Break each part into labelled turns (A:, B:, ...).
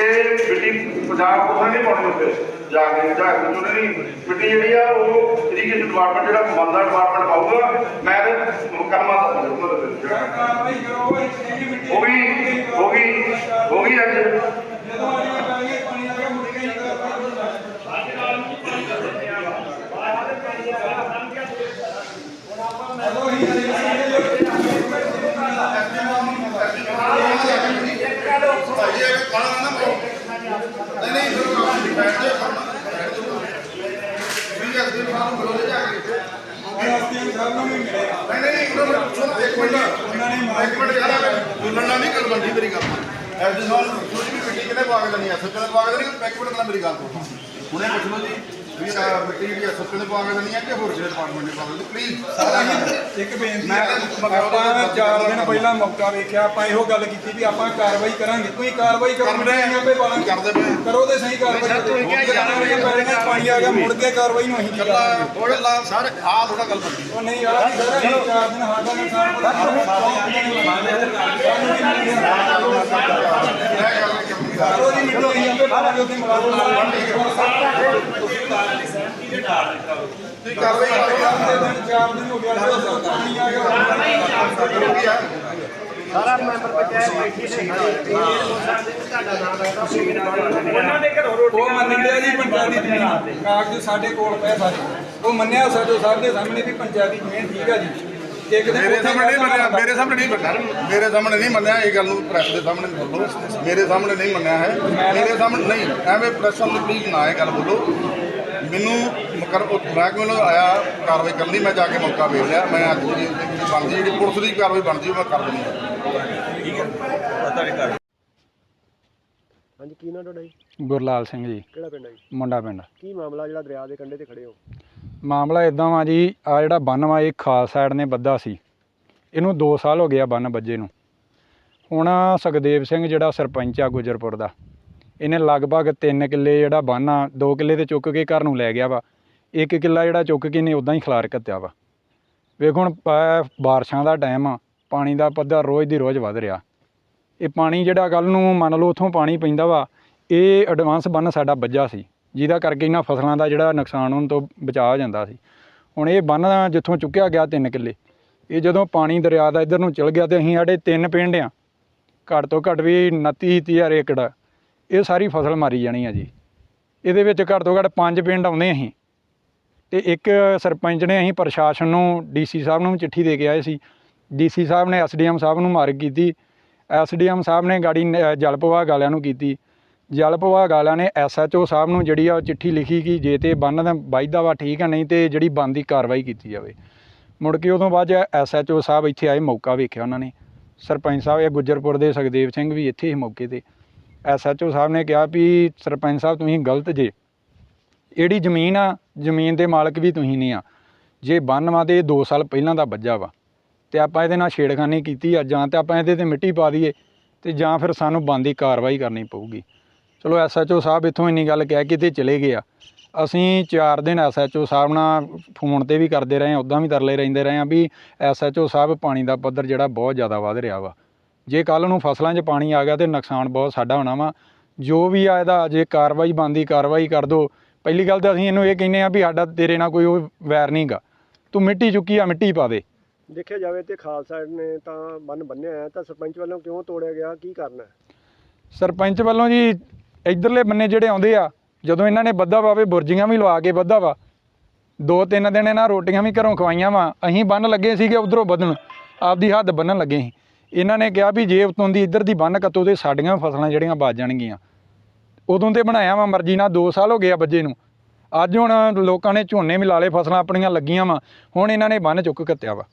A: ਮਿੱਟੀ ਪੰਜਾਬ ਕੋਲ ਨਹੀਂ ਪਾਉਣੀ ਉੱਤੇ ਜਾ ਕੇ ਜਾ ਕੇ ਉਹਨਾਂ ਦੀ ਮਿੱਟੀ ਜਿਹੜੀ ਆ ਉਹ ਇਰੀਗੇਸ਼ਨ ਡਿਪਾਰਟਮੈਂਟ ਜਿਹੜਾ ਬੰਦਾ ਡਿਪਾਰਟਮੈਂਟ ਪਾਊਗਾ ਮੈਂ ਤੇ ਕਰਮਾ ਦਾ ਉਹਨਾਂ ਦੇ ਵਿੱਚ ਜਿਹੜਾ
B: ਕਾਰਵਾਈ ਕਰੋ ਉਹ ਇੰਨੀ ਮਿੱਟੀ
A: ਹੋ ਗਈ ਹੋ। ਗਈ ਹੋ ਗਈ ਅੱਜ
B: ਜਦੋਂ ਆਣੀਆਂ ਪੈਣਗੀਆਂ ਪਾਣੀ ਆ ਗਿਆ ਮੁੜ ਕੇ ਨਹੀਂ ਐਸਪੀਐਮ ਸਾਹਿਬ ਨੂੰ ਵੀ ਮਿਲੇਗਾ ਉਹਨਾਂ ਨੇ ਮਾਰ
C: ਨਹੀਂ ਗੱਲ ਬੰਦੀ ਮੇਰੀ ਗੱਲ ਐਸ ਦੇ ਨਾਲ ਥੋੜੀ ਵੀ ਮਿੱਟੀ ਕਿਹਨੇ ਪਾ ਕੇ ਦੇਣੀ ਐ ਸੱਚੇ ਕੇ ਦੇਣੀ ਪੈਕ ਮਿੰਟ ਮੇਰੀ ਗੱਲ ਤੋਂ ਹੁਣੇ ਪੁੱਛ ਲਓ ਜੀ ਵੀ ਆਹ ਮਿੱਟੀ ਐ ਸੱਚੇ ਨੇ ਪਾ ਕੇ ਦੇਣੀ ਐ ਕਿ ਹੋਰ ਜਿਹੜੇ ਡਿਪਾਰਟਮੈਂਟ ਨੇ ਪਾ ਕੇ ਦੇਣੀ ਪਲੀਜ਼
B: ਇੱਕ ਬੇਨਤੀ
C: ਮੈਂ
B: ਹੈ
C: ਤਾਂ ਮਗਰੋਂ
B: ਆਪਾਂ
C: ਦਾ-
B: ਚਾਰ ਦਿਨ ਪਹਿਲਾਂ ਮੌਕਾ ਵੇਖਿਆ ਆਪਾਂ ਇਹੋ ਗੱਲ ਕੀਤੀ ਵੀ ਆਪਾਂ ਕਾਰਵਾਈ ਕਰਾਂਗੇ। ਤੁਸੀਂ ਕਾਰਵਾਈ ਕਰੋ
C: ਕਰ ਰਹੇ ਹਾਂ।
B: ਆਪੇ ਪਾਲਾਂਗੇ
C: ਕਰਦੇ ਪਏ ਹਾਂ।
B: ਕਰੋ ਤੇ ਸਹੀ ਕਾਰਵਾਈ
C: ਤੁਸੀਂ ਕਿਹਾ ਯਾਰ
B: ਪਾਣੀ ਆ ਗਿਆ ਮੁੜ ਕੇ ਕਾਰਵਾਈ ਨੂੰ ਅਸੀਂ ਕੀ ਕਰਾਂਗੇ
C: ਸਾਰੇ ਆ ਥੋੜਾ ਗੱਲ ਬੰਦੀ।
B: ਉਹ ਨਹੀਂ ਯਾਰ ਸਾਰਾ ਚਾਰ ਦਿਨ ਸਾਡਾ ਨੁਕਸਾਨ ਪਤਾ ਕਰੋ ਜੀ ਮਿੱਟੀ ਅਸੀਂ ਆਪੇ ਪਾਲਾਂਗੇ ਉਹਦੀ ਮੁਲਾਜ਼ਮ
C: ਤੁਸੀਂ ਕਾਰਵਾਈ ਕਰੋ
B: ਚਾਰ ਦਿਨ ਹੋ ਗਿਆ ਪਾਣੀ ਆ ਗਿਆ
D: ਸਾਰਾ ਮੈਂਬਰ ਪੰਚਾਇਤ ਬੈਠੀ ਸੀ ਤੁਹਾਡਾ ਨਾਮ ਲੱਗਦਾ ਸੀ ਉਹਨਾਂ ਦੇ ਘਰੋਂ
B: ਉਹ ਮੰਨਿਆ ਜੀ ਪੰਚਾਇਤੀ ਜ਼ਮੀਨ ਕਾਗਜ਼ ਸਾਡੇ ਕੋਲ। ਪਏ ਸਾਰੇ ਉਹ ਮੰਨਿਆ ਸਾਡੇ ਸਾਹਿਬ ਦੇ ਸਾਹਮਣੇ ਵੀ ਪੰਚਾਇਤੀ ਜ਼ਮੀਨ ਠੀਕ ਆ ਜੀ।
C: ਮੇਰੇ
B: ਉੱਥੇ
C: ਸਾਹਮਣੇ ਨਹੀਂ ਮੰਨਿਆ ਮੇਰੇ ਸਾਹਮਣੇ ਨਹੀਂ ਮੰਨਿਆ। ਮੇਰੇ ਸਾਹਮਣੇ ਨਹੀਂ ਮੰਨਿਆ ਇਹ ਗੱਲ ਨੂੰ ਪ੍ਰੈਸ ਦੇ ਸਾਹਮਣੇ ਬੋਲੋ। ਮੇਰੇ ਸਾਹਮਣੇ ਨਹੀਂ ਮੰਨਿਆ ਹੈ। ਮੇਰੇ ਸਾਹਮਣੇ ਨਹੀਂ ਐਵੇਂ ਪ੍ਰੈਸ ਨੂੰ ਪਲੀਜ਼ ਨਾ ਇਹ ਗੱਲ ਬੋਲੋ। ਮੈਨੂੰ ਮਕਰ ਉਹ ਮਹਿਕਮੇ ਨੂੰ ਆਇਆ ਕਾਰਵਾਈ ਕਰਨ ਲਈ ਮੈਂ ਜਾ ਕੇ ਮੌਕਾ ਵੇਖ ਲਿਆ। ਮੈਂ ਅੱਜ ਜਿਹੜੀ ਬਣਦੀ ਜਿਹੜੀ ਪੁਲਿਸ ਦੀ ਕਾਰਵਾਈ ਬਣਦੀ ਉਹ ਮੈਂ ਕਰ ਦਿੰਦੀ। ਹਾਂ।
D: ਹਾਂਜੀ ਕੀ ਨਾਮ ਤੁਹਾਡਾ ਜੀ?
E: ਗੁਰਲਾਲ ਸਿੰਘ ਜੀ।
D: ਕਿਹੜਾ ਪਿੰਡ ਹੈ ਜੀ?
E: ਮੁੰਡਾ ਪਿੰਡ।
D: ਕੀ ਮਾਮਲਾ ਜਿਹੜਾ ਦਰਿਆ ਦੇ ਕੰਢੇ ਤੇ ਖੜੇ ਹੋ?
E: ਮਾਮਲਾ ਇਦਾਂ ਵਾ ਜੀ ਆ ਜਿਹੜਾ ਬੰਨ ਵਾ ਇਹ ਖਾਸ ਸਾਈਡ ਨੇ ਬੱਧਾ ਸੀ। ਇਹਨੂੰ 2 ਸਾਲ ਹੋ ਗਏ ਆ ਬੰਨ ਬੱਜੇ ਨੂੰ। ਹੁਣ ਸੁਖਦੇਵ ਸਿੰਘ ਜਿਹੜਾ ਸਰਪੰਚ ਆ ਗੁਜਰਪੁਰ ਦਾ ਇਹਨੇ ਲਗਭਗ 3 ਕਿੱਲੇ ਜਿਹੜਾ ਬੰਨ ਆ 2 ਕਿੱਲੇ ਤੇ ਚੁੱਕ ਕੇ ਘਰ ਨੂੰ ਲੈ ਗਿਆ ਵਾ। ਇੱਕ ਕਿੱਲਾ ਜਿਹੜਾ ਚੁੱਕ ਕੇ ਨੇ ਉਦਾਂ ਹੀ ਖਿਲਾਰ ਕੱਤਿਆ ਵਾ। ਵੇਖੋ ਹੁਣ ਬਾਰਿਸ਼ਾਂ ਦਾ ਟਾਈਮ ਆ ਪਾਣੀ ਦਾ ਪੱਧਰ ਰੋਜ਼ ਦੀ ਰੋਜ਼ ਵੱਧ ਰਿਹਾ। ਇਹ ਪਾਣੀ ਜਿਹੜਾ ਕੱਲ ਨੂੰ ਮੰਨ ਲਓ ਉੱਥੋਂ ਪਾਣੀ ਪੈਂਦਾ ਵਾ, ਇਹ ਐਡਵਾਂਸ ਬੰਨ ਸਾਡਾ ਵੱਜਾ ਸੀ, ਜਿਹਦਾ ਕਰਕੇ ਇਹਨਾਂ ਫਸਲਾਂ ਦਾ ਜਿਹੜਾ ਨੁਕਸਾਨ ਹੋਣ ਤੋਂ ਬਚਾ ਜਾਂਦਾ ਸੀ। ਹੁਣ ਇਹ ਬੰਨ ਜਿੱਥੋਂ ਚੁੱਕਿਆ ਗਿਆ 3 ਕਿੱਲੇ, ਇਹ ਜਦੋਂ ਪਾਣੀ ਦਰਿਆ ਦਾ ਇੱਧਰ ਨੂੰ ਚਲ ਗਿਆ ਤੇ ਅਸੀਂ ਸਾਡੇ ਤਿੰਨ ਪਿੰਡ ਆ, ਘੱਟ ਤੋਂ ਘੱਟ ਵੀ 29 ਹਜ਼ਾਰ ਏਕੜ, ਇਹ ਸਾਰੀ ਫਸਲ ਮਾਰੀ ਜਾਣੀ ਆ ਜੀ। ਇਹਦੇ ਵਿੱਚ ਘੱਟ ਤੋਂ ਘੱਟ ਪੰਜ ਪਿੰਡ ਆਉਂਦੇ ਅਸੀਂ। ਤੇ ਇੱਕ ਸਰਪੰਚ ਨੇ ਅਸੀਂ ਪ੍ਰਸ਼ਾਸਨ ਨੂੰ ਡੀਸੀ ਸਾਹਿਬ ਨੂੰ ਚਿੱਠੀ ਦੇ ਕੇ ਆਏ ਸੀ। ਡੀਸੀ ਸਾਹਿਬ ਨੇ ਐਸਡੀਐਮ ਸਾਹਿਬ ਨੂੰ ਮਾਰਗ ਕੀਤੀ। ਐਸਡੀਐਮ ਸਾਹਿਬ ਨੇ ਗਾੜੀ ਨ- ਜਲ ਵਿਭਾਗ ਵਾਲਿਆਂ ਨੂੰ ਕੀਤੀ। ਜਲ ਵਿਭਾਗ ਵਾਲਿਆਂ ਨੇ ਐਸਐਚਓ ਸਾਹਿਬ ਨੂੰ ਜਿਹੜੀ ਆ ਉਹ ਚਿੱਠੀ ਲਿਖੀ ਕਿ ਜੇ ਤੇ ਬੰਨ ਦਾ ਵਾਹੀਦਾ ਵਾ ਠੀਕ ਆ, ਨਹੀਂ ਤੇ ਜਿਹੜੀ ਬੰਦੀ ਕਾਰਵਾਈ ਕੀਤੀ ਜਾਵੇ। ਮੁੜ ਕੇ ਉਦੋਂ ਬਾਅਦ ਐਸਐਚਓ ਸਾਹਿਬ ਇੱਥੇ ਆਏ, ਮੌਕਾ ਵੇਖਿਆ ਉਹਨਾਂ ਨੇ। ਸਰਪੰਚ ਸਾਹਿਬ ਇਹ ਗੁੱਜਰਪੁਰ ਦੇ ਸੁਖਦੇਵ ਸਿੰਘ ਵੀ ਇੱਥੇ ਹੀ ਮੌਕੇ ਤੇ। ਐਸਐਚਓ ਸਾਹਿਬ ਨੇ ਕਿਹਾ ਵੀ ਸਰਪੰਚ ਸਾਹਿਬ ਤੁਸੀਂ ਗਲਤ ਜੇ। ਜਿਹੜੀ ਜ਼ਮੀਨ ਆ, ਜ਼ਮੀਨ ਦੇ ਮਾਲਕ ਵੀ ਤੁਸੀਂ ਨਹੀਂ ਆ। ਜੇ ਬੰਨ ਵਾ ਤੇ ਇਹ 2 ਸਾਲ ਪਹਿਲਾਂ ਦਾ ਵੱਜਾ ਵਾ। ਤੇ ਆਪਾਂ ਇਹਦੇ ਨਾਲ ਛੇੜਖਾਨੀ ਕੀਤੀ ਆ, ਜਾਂ ਤੇ ਆਪਾਂ ਇਹਦੇ ਤੇ ਮਿੱਟੀ ਪਾ ਦਈਏ ਤੇ ਜਾਂ ਫਿਰ ਸਾਨੂੰ ਬੰਦੀ ਕਾਰਵਾਈ ਕਰਨੀ ਪਊਗੀ। ਚਲੋ ਐਸਐਚਓ ਸਾਹਿਬ ਇੱਥੋਂ ਇੰਨੀ ਗੱਲ ਕਹਿ ਕੇ ਤੇ ਚਲੇ ਗਏ ਆ। ਅਸੀਂ 4 ਦਿਨ ਐਸਐਚਓ ਸਾਹਿਬ ਨਾਲ ਫੋਨ ਤੇ ਵੀ ਕਰਦੇ ਰਹੇ ਆ ਉਦਾਂ ਵੀ ਤਰਲੇ ਰਹਿੰਦੇ ਰਹੇ ਆ ਵੀ ਐਸਐਚਓ ਸਾਹਿਬ ਪਾਣੀ ਦਾ ਪੱਧਰ ਜਿਹੜਾ ਬਹੁਤ ਜ਼ਿਆਦਾ ਵੱਧ ਰਿਹਾ ਵਾ। ਜੇ ਕੱਲ ਨੂੰ ਫਸਲਾਂ 'ਚ ਪਾਣੀ ਆ ਗਿਆ ਤੇ ਨੁਕਸਾਨ ਬਹੁਤ ਸਾਡਾ ਹੋਣਾ ਵਾ। ਜੋ ਵੀ ਆ ਇਹਦਾ ਜੇ ਕਾਰਵਾਈ, ਬੰਦੀ ਕਾਰਵਾਈ ਕਰ ਦੋ। ਪਹਿਲੀ ਗੱਲ ਤਾਂ ਅਸੀਂ ਇਹਨੂੰ ਇਹ ਕਹਿੰਨੇ ਆ ਵੀ ਸਾਡਾ ਤੇਰੇ ਨਾਲ ਕੋਈ ਉਹ ਵੈਰ ਨਹੀਂਗਾ ਤੂੰ ਮਿੱਟੀ ਚੁੱਕੀ ਆ, ਮਿੱਟੀ ਪਾ ਦੇ।
D: ਦੇਖਿਆ ਜਾਵੇ ਤੇ ਖਾਲਸਾ ਨੇ ਤਾਂ ਬੰਨ ਬੰਨਿਆ ਹੈ, ਤਾਂ ਸਰਪੰਚ ਵੱਲੋਂ ਕਿਉਂ ਤੋੜਿਆ ਗਿਆ? ਕੀ ਕਰਨਾ
E: ਸਰਪੰਚ ਵੱਲੋਂ ਜੀ ਇਧਰਲੇ ਬੰਨੇ ਜਿਹੜੇ ਆਉਂਦੇ ਆ, ਜਦੋਂ ਇਹਨਾਂ ਨੇ ਬੱਧਾ ਪਾਵੇ ਬੁਰਜੀਆਂ ਵੀ ਲਵਾ ਕੇ ਬੱਧਾ ਵਾ, ਦੋ ਤਿੰਨ ਦਿਨ ਇਹਨਾਂ ਰੋਟੀਆਂ ਵੀ ਘਰੋਂ ਖਵਾਈਆਂ ਵਾ, ਅਸੀਂ ਬੰਨ ਲੱਗੇ ਸੀਗੇ ਉਧਰੋਂ ਵਧਣ, ਆਪਦੀ ਹੱਦ ਬੰਨਣ ਲੱਗੇ ਸੀ। ਇਹਨਾਂ ਨੇ ਕਿਹਾ ਵੀ ਜੇ ਉਤੋਂ ਦੀ ਇੱਧਰ ਦੀ ਬੰਨ ਕੱਤੋ ਤੇ ਸਾਡੀਆਂ ਫਸਲਾਂ ਜਿਹੜੀਆਂ ਬਚ ਜਾਣਗੀਆਂ। ਉਦੋਂ ਤੇ ਬਣਾਇਆ ਵਾ ਮਰਜ਼ੀ ਨਾਲ 2 ਸਾਲ ਹੋ ਗਏ ਆ ਬੱਜੇ ਨੂੰ। ਅੱਜ ਹੁਣ ਲੋਕਾਂ ਨੇ ਝੋਨੇ ਵੀ ਲਾ ਲਏ, ਫਸਲਾਂ ਆਪਣੀਆਂ ਲੱਗੀਆਂ ਵਾ, ਹੁਣ ਇਹਨਾਂ ਨੇ ਬੰਨ ਚੁੱਕ ਕੱਤਿਆ ਵਾ।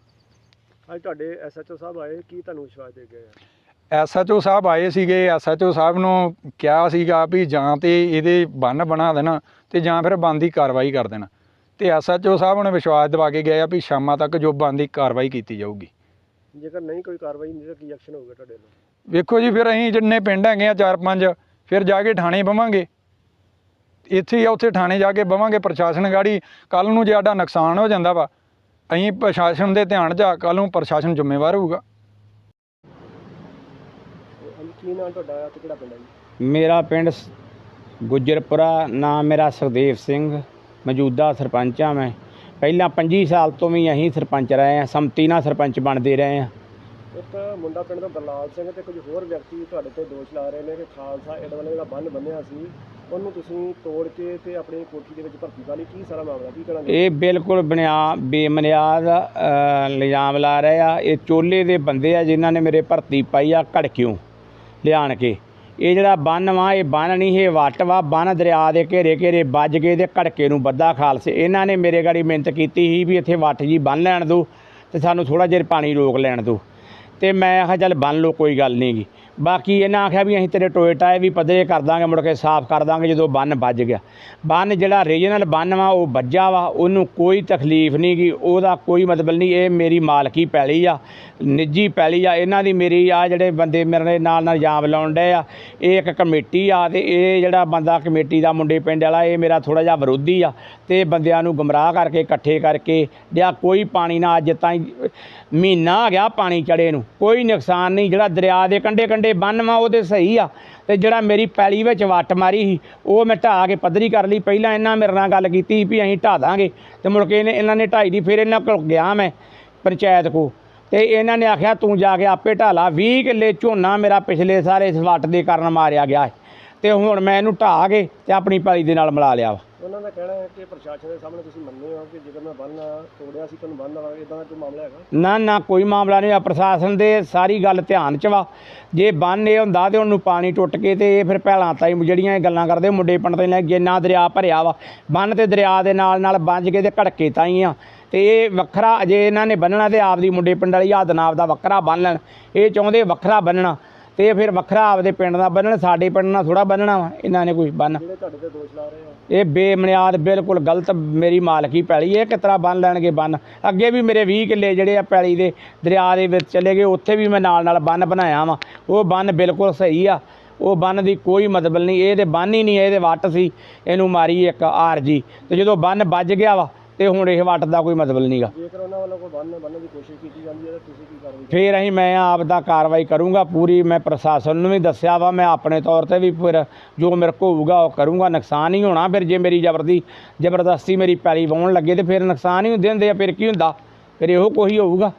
D: ਅੱਜ ਤੁਹਾਡੇ ਐਸਐਚਓ ਸਾਹਿਬ ਆਏ ਕੀ ਤੁਹਾਨੂੰ ਵਿਸ਼ਵਾਸ ਦੇ ਗਏ ਆ
E: ਐਸਐਚਓ ਸਾਹਿਬ ਆਏ ਸੀਗੇ ਐਸਐਚਓ ਸਾਹਿਬ ਨੂੰ ਕਿਹਾ ਸੀਗਾ ਵੀ ਜਾਂ ਤੇ ਇਹਦੇ ਬੰਨ ਬਣਾ ਦੇਣਾ ਤੇ ਜਾਂ ਫਿਰ ਬੰਦੀ ਕਾਰਵਾਈ ਕਰ ਦੇਣਾ। ਤੇ ਐਸਐਚਓ ਸਾਹਿਬ ਨੇ ਵਿਸ਼ਵਾਸ ਦਿਵਾ ਕੇ ਗਏ ਆ ਵੀ ਸ਼ਾਮਾਂ ਤੱਕ ਜੋ ਬੰਦੀ ਕਾਰਵਾਈ ਕੀਤੀ ਜਾਊਗੀ।
D: ਜੇਕਰ ਨਹੀਂ ਕੋਈ ਕਾਰਵਾਈ ਨਹੀਂ ਤਾਂ ਕੀ ਐਕਸ਼ਨ ਹੋਊਗਾ ਤੁਹਾਡੇ ਵੱਲੋਂ?
E: ਵੇਖੋ ਜੀ ਫਿਰ ਅਸੀਂ ਜਿੰਨੇ ਪਿੰਡ ਹੈਗੇ ਆ ਚਾਰ ਪੰਜ ਫਿਰ ਜਾ ਕੇ ਥਾਣੇ ਬਵਾਂਗੇ। ਇੱਥੇ ਆ ਉੱਥੇ ਥਾਣੇ ਜਾ ਕੇ ਬਵਾਂਗੇ ਪ੍ਰਸ਼ਾਸਨ ਗਾੜੀ ਕੱਲ ਨੂੰ ਜੇ ਸਾਡਾ ਨੁਕਸਾਨ ਹੋ ਜਾਂਦਾ ਵਾ ਅਸੀਂ ਪ੍ਰਸ਼ਾਸਨ ਦੇ ਧਿਆਨ 'ਚ ਆ ਕੱਲ ਨੂੰ ਪ੍ਰਸ਼ਾਸਨ ਜ਼ਿੰਮੇਵਾਰ ਹੋਊਗਾ।
D: ਹਾਂਜੀ ਕੀ ਨਾਮ ਤੁਹਾਡਾ ਹੈ ਤੇ ਕਿਹੜਾ ਪਿੰਡ ਹੈ ਜੀ?
F: ਮੇਰਾ ਪਿੰਡ ਸ- ਗੁੱਜਰਪੁਰਾ ਨਾਮ ਮੇਰਾ ਸੁਖਦੇਵ ਸਿੰਘ ਮੌਜੂਦਾ ਸਰਪੰਚ ਆ ਮੈਂ। ਪਹਿਲਾਂ 25 ਸਾਲ ਤੋਂ ਵੀ ਅਸੀਂ ਸਰਪੰਚ ਰਹੇ ਆ ਸੰਮਤੀ ਨਾਲ ਸਰਪੰਚ ਬਣਦੇ ਰਹੇ ਆ
D: ਇੱਕ ਮੁੰਡਾ ਪਿੰਡ ਦਾ ਬਰਲਾਲ ਸਿੰਘ ਤੇ ਕੁਝ ਹੋਰ ਵਿਅਕਤੀ ਤੁਹਾਡੇ ਤੇ ਦੋਸ਼ ਲਾ ਰਹੇ ਨੇ ਕਿ ਖਾਲਸਾ ਏਡ ਵਾਲੇ ਜਿਹੜਾ ਬੰਨ ਬੰਨਿਆ ਸੀ ਉਹਨੂੰ ਤੁਸੀਂ ਤੋੜ ਕੇ ਤੇ ਆਪਣੀ ਕੋਠੀ ਦੇ ਵਿੱਚ ਭਰਤੀ ਪਾ ਲਈ। ਕੀ ਸਾਰਾ ਮਾਮਲਾ ਕੀ ਕਹਿਣਾ
F: ਇਹ ਬਿਲਕੁਲ ਬਨਿਆ ਬੇਮਨਿਆਦ ਅ, ਇਲਜ਼ਾਮ ਲਾ ਰਹੇ ਆ। ਇਹ ਚੋਲੇ ਦੇ ਬੰਦੇ ਆ ਜਿਨ੍ਹਾਂ ਨੇ ਮੇਰੇ ਭਰਤੀ ਪਾਈ ਆ ਘੜਕਿਉਂ ਲਿਆਣ ਕੇ। ਇਹ ਜਿਹੜਾ ਬੰਨ ਵਾ ਇਹ ਬੰਨ ਨਹੀਂ ਇਹ ਵੱਟ ਵਾ। ਬੰਨ ਦਰਿਆ ਦੇ ਘੇਰੇ ਘੇਰੇ ਵੱਜ ਕੇ ਤੇ ਘੜਕੇ ਨੂੰ ਬੱਦਾ ਖਾਲਸੇ। ਇਹਨਾਂ ਨੇ ਮੇਰੇ ਗਾੜੀ ਮਿਹਨਤ ਕੀਤੀ ਸੀ ਵੀ ਇੱਥੇ ਵੱਟ ਜੀ ਬੰਨ ਲੈਣ ਦਿਓ ਤੇ ਸਾਨੂੰ ਥੋੜਾ ਜਿਹਾ ਪਾਣੀ ਰੋਕ ਲੈਣ ਦਿਓ। ਤੇ ਮੈਂ ਆਖਿਆ, ਚੱਲ ਬੰਨ ਲਓ, ਕੋਈ ਗੱਲ ਨਹੀਂ ਗੀ। ਬਾਕੀ ਇਹਨਾਂ ਆਖਿਆ ਵੀ ਅਸੀਂ ਤੇਰੇ ਟੋਏ ਟਾਏ ਵੀ ਪੱਧਰੇ ਕਰ ਦਾਂਗੇ, ਮੁੜ ਕੇ ਸਾਫ਼ ਕਰ ਦਾਂਗੇ ਜਦੋਂ ਬੰਨ ਵੱਜ ਗਿਆ। ਬੰਨ ਜਿਹੜਾ ਰੀਜਨਲ ਬੰਨ ਵਾ, ਉਹ ਵੱਜਾ ਵਾ, ਉਹਨੂੰ ਕੋਈ ਤਕਲੀਫ ਨਹੀਂ ਗੀ, ਉਹਦਾ ਕੋਈ ਮਤਲਬ ਨਹੀਂ ਇਹ ਮੇਰੀ ਮਾਲਕੀ ਪੈਲੀ ਆ, ਨਿੱਜੀ ਪੈਲੀ ਆ, ਇਹਨਾਂ ਦੀ ਮੇਰੀ ਆ, ਜਿਹੜੇ ਬੰਦੇ ਮੇਰੇ ਨਾਲ ਨਾਲ ਇਲਜ਼ਾਮ ਲਾਉਣ ਡਏ ਆ, ਇਹ ਇੱਕ ਕਮੇਟੀ ਆ, ਤੇ ਇਹ ਜਿਹੜਾ ਬੰਦਾ ਕਮੇਟੀ ਦਾ ਮੁੰਡੇ ਪਿੰਡ ਵਾਲਾ, ਇਹ ਮੇਰਾ ਥੋੜਾ ਜਿਹਾ ਵਿਰੋਧੀ ਆ, ਤੇ ਬੰਦਿਆਂ ਨੂੰ ਗੁੰਮਰਾਹ ਕਰਕੇ, ਇਕੱਠੇ ਕਰਕੇ, ਜਾਂ ਕੋਈ ਪਾਣੀ ਨਾ ਅੱਜ ਤਾਈਂ ਮਹੀਨਾ ਆ ਗਿਆ ਪਾਣੀ ਚੜੇ ਨੂੰ। ਕੋਈ ਨੁਕਸਾਨ ਨਹੀਂ, ਜਿਹੜਾ ਦਰਿਆ ਦੇ ਕੰਢੇ ਕੰਢੇ ਬੰਨ ਉਹ ਉਹਦੇ ਸਹੀ ਆ। ਤੇ ਜਿਹੜਾ ਮੇਰੀ ਪੈਲੀ ਵਿੱਚ ਵੱਟ ਮਾਰੀ ਸੀ, ਉਹ ਮੈਂ ਢਾਹ ਕੇ ਪੱਧਰੀ ਕਰ ਲਈ। ਪਹਿਲਾਂ ਇਹਨਾਂ ਮੇਰੇ ਨਾਲ ਗੱਲ ਕੀਤੀ ਵੀ ਅਸੀਂ ਢਾਹ ਦਾਂਗੇ। ਤੇ ਮੁੜ ਕੇ ਇਹਨਾਂ ਨੇ ਢਾਈ ਦੀ ਫਿਰ ਇਹਨਾਂ ਕੋਲ ਗਿਆ ਮੈਂ ਪੰਚਾਇਤ ਕੋ ਤੇ ਇਹਨਾਂ ਨੇ ਆਖਿਆ, ਤੂੰ ਜਾ ਕੇ ਆਪੇ ਢਾਲਾ 20 ਕਿੱਲੇ ਝੋਨਾ ਮੇਰਾ ਪਿਛਲੇ ਸਾਰੇ ਇਸ ਵੱਟ ਦੇ ਕਾਰਨ ਮਾਰਿਆ ਗਿਆ ਹੈ। ਤੇ ਹੁਣ ਮੈਂ ਇਹਨੂੰ ਢਾਹ ਕੇ ਤੇ ਆਪਣੀ ਪੈਲੀ ਦੇ ਨਾਲ ਮਿਲਾ ਲਿਆ ਵਾ।
D: ਉਹਨਾਂ ਦਾ ਕਹਿਣਾ ਹੈ ਕਿ ਪ੍ਰਸ਼ਾਸਨ ਦੇ ਸਾਹਮਣੇ ਤੁਸੀਂ ਮੰਨੇ ਹੋ ਕਿ ਜਦੋਂ ਮੈਂ ਬੰਨ ਤੋੜਿਆ ਸੀ, ਤੁਹਾਨੂੰ ਬੰਨ ਲਵਾਂਗੇ ਇਦਾਂ ਦਾ ਕੋਈ ਮਾਮਲਾ ਹੈਗਾ?
F: ਨਾ ਨਾ, ਕੋਈ ਮਾਮਲਾ ਨਹੀਂ ਆ। ਪ੍ਰਸ਼ਾਸਨ ਦੇ ਸਾਰੀ ਗੱਲ ਧਿਆਨ ਚ ਵਾ। ਜੇ ਬੰਨ ਇਹ ਹੁੰਦਾ ਤੇ ਉਹਨੂੰ ਪਾਣੀ ਟੁੱਟ ਕੇ ਤੇ ਇਹ ਫਿਰ ਭੈਲਾਂ ਤਾਈ ਜਿਹੜੀਆਂ ਇਹ ਗੱਲਾਂ ਕਰਦੇ, ਮੁੰਡੇ ਪੰਡਤਾਂ ਨੇ ਜਿੰਨਾ ਦਰਿਆ ਭਰਿਆ ਵਾ। ਬੰਨ ਤੇ ਦਰਿਆ ਦੇ ਨਾਲ ਨਾਲ ਬੰਜ ਕੇ ਤੇ ਘੜਕੇ ਤਾਂ ਹੀ ਆ। ਤੇ ਇਹ ਵੱਖਰਾ, ਜੇ ਇਹਨਾਂ ਨੇ ਬੰਨਣਾ ਤੇ ਆਪਦੀ ਮੁੰਡੇ ਪਿੰਡ ਵਾਲੀ ਹੱਦ ਨਾਲ ਆਪਦਾ ਵੱਖਰਾ ਬੰਨ ਲੈਣ। ਇਹ ਚਾਹੁੰਦੇ ਵੱਖਰਾ ਬੰਨਣਾ। ਤੇ ਫਿਰ ਵੱਖਰਾ ਆਪਦੇ ਪਿੰਡ ਦਾ ਬੰਨਣ ਸਾਡੇ ਪਿੰਡ ਨਾਲ ਥੋੜਾ ਬੰਨਣਾ ਵਾ ਇਹਨਾਂ ਨੇ ਕੋਈ ਬੰਨ।
D: ਜਿਹੜੇ ਤੁਹਾਡੇ ਤੇ ਦੋਸ਼ ਲਾ ਰਹੇ ਆ
F: ਇਹ ਬੇਮਨਿਆਦ ਬਿਲਕੁਲ ਗਲਤ ਮੇਰੀ ਮਾਲਕੀ ਪੈਲੀ ਇਹ ਕਿਸ ਤਰ੍ਹਾਂ ਬੰਨ ਲੈਣਗੇ ਬੰਨ। ਅੱਗੇ ਵੀ ਮੇਰੇ 20 ਕਿੱਲੇ ਜਿਹੜੇ ਆ ਪੈਲੀ ਦੇ ਦਰਿਆ ਦੇ ਵਿੱਚ ਚਲੇ ਗਏ ਉੱਥੇ ਵੀ ਮੈਂ ਨਾਲ ਨਾਲ ਬੰਨ ਬਣਾਇਆ ਵਾ। ਉਹ ਬੰਨ ਬਿਲਕੁਲ ਸਹੀ ਆ। ਉਹ ਬੰਨ ਦੀ ਕੋਈ ਮਤਲਬ ਨਹੀਂ ਇਹ ਤੇ ਬੰਨ ਹੀ ਨਹੀਂ ਇਹਦੇ ਵੱਟ ਸੀ। ਇਹਨੂੰ ਮਾਰੀ ਇੱਕ ਆਰਜੀ ਤੇ ਜਦੋਂ ਬੰਨ ਵੱਜ ਗਿਆ ਵਾ ਤੇ ਹੁਣ ਇਹ ਵੱਟ ਦਾ ਕੋਈ ਮਤਲਬ ਨਹੀਂਗਾ
D: ਜੇਕਰ ਉਹਨਾਂ ਵੱਲੋਂ ਕੋਈ ਬੰਨ ਬੰਨਣ ਦੀ ਕੋਸ਼ਿਸ਼ ਕੀਤੀ ਜਾਂਦੀ ਹੈ ਤਾਂ ਤੁਸੀਂ ਕੀ ਕਾਰਵਾਈ
F: ਫਿਰ ਅਸੀਂ ਮੈਂ ਆਪ ਦਾ ਕਾਰਵਾਈ ਕਰੂੰਗਾ ਪੂਰੀ ਮੈਂ ਪ੍ਰਸ਼ਾਸਨ ਨੂੰ ਵੀ ਦੱਸਿਆ ਵਾ ਮੈਂ ਆਪਣੇ ਤੌਰ ਤੇ ਵੀ ਫਿਰ ਜੋ ਮੇਰੇ ਕੋਲ ਹੋਊਗਾ ਉਹ ਕਰੂੰਗਾ। ਨੁਕਸਾਨ ਹੀ ਹੋਣਾ ਫਿਰ ਜੇ ਮੇਰੀ ਜ਼ਬਰਦੀ ਜ਼ਬਰਦਸਤੀ ਮੇਰੀ ਪੈਲੀ ਵਾਉਣ ਲੱਗੇ ਤੇ ਫਿਰ ਨੁਕਸਾਨ ਹੀ ਹੁੰਦੇ ਹੁੰਦੇ ਆ ਫਿਰ ਕੀ ਹੁੰਦਾ? ਫਿਰ ਇਹੋ ਕੋਈ ਹੋਊਗਾ।